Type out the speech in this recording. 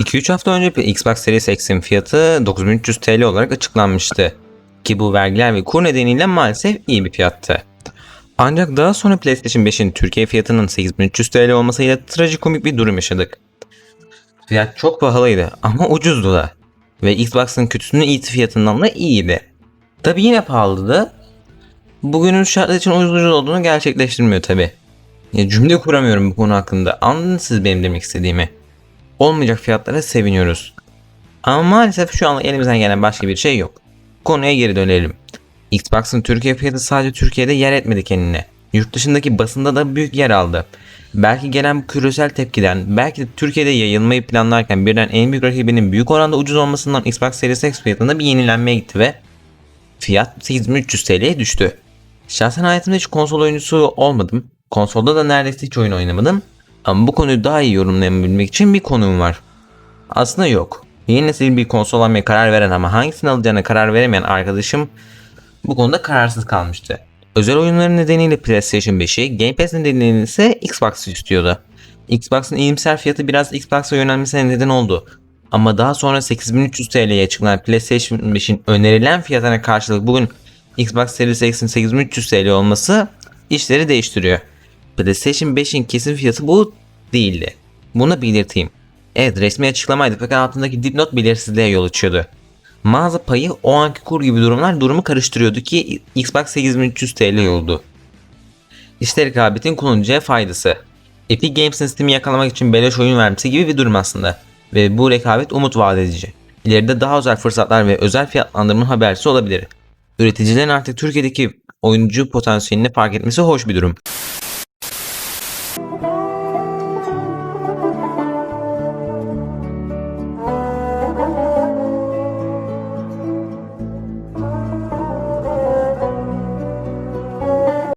2-3 hafta önce Xbox Series X'in fiyatı 9300 TL olarak açıklanmıştı. Ki bu vergiler ve kur nedeniyle maalesef iyi bir fiyattı. Ancak daha sonra PlayStation 5'in Türkiye fiyatının 8300 TL olmasıyla trajikomik bir durum yaşadık. Fiyat çok pahalıydı ama ucuzdu da. Ve Xbox'ın kötüsünün iyisi fiyatından da iyiydi. Tabi yine pahalıydı. Bugünün şartlar için ucuz olduğunu gerçekleştirmiyor tabi. Ya cümle kuramıyorum bu konu hakkında. Anladınız siz benim demek istediğimi. Olmayacak fiyatlara seviniyoruz. Ama maalesef şu an elimizden gelen başka bir şey yok. Konuya geri dönelim. Xbox'ın Türkiye fiyatı sadece Türkiye'de yer etmedi kendine. Yurt dışındaki basında da büyük yer aldı. Belki gelen bu küresel tepkiden, belki de Türkiye'de yayılmayı planlarken birden en büyük rakibinin büyük oranda ucuz olmasından Xbox Series X fiyatında bir yenilenmeye gitti ve fiyat 8300 TL'ye düştü. Şahsen hayatımda hiç konsol oyuncusu olmadım. Konsolda da neredeyse hiç oyun oynamadım. Ama bu konuyu daha iyi yorumlayabilmek için bir konum var. Aslında yok. Yeni nesil bir konsol almaya karar veren ama hangisini alacağına karar veremeyen arkadaşım bu konuda kararsız kalmıştı. Özel oyunların nedeniyle PlayStation 5'i, Game Pass nedeniyle ise Xbox'ı istiyordu. Xbox'ın iyimser fiyatı biraz Xbox'a yönelmesine neden oldu. Ama daha sonra 8300 TL'ye açıklanan PlayStation 5'in önerilen fiyatına karşılık bugün Xbox Series X'in 8300 TL olması işleri değiştiriyor. PlayStation 5'in kesin fiyatı bu değildi. Bunu belirteyim. Evet resmi açıklamaydı fakat altındaki dipnot belirsizliğe yol açıyordu. Mağaza payı o anki kur gibi durumlar durumu karıştırıyordu ki Xbox 8300 TL oldu. İşte rekabetin kullanıcıya faydası. Epic Games'in Steam'i yakalamak için beleş oyun vermesi gibi bir durum aslında. Ve bu rekabet umut vaat edici. İleride daha özel fırsatlar ve özel fiyatlandırma habercisi olabilir. Üreticilerin artık Türkiye'deki oyuncu potansiyelini fark etmesi hoş bir durum.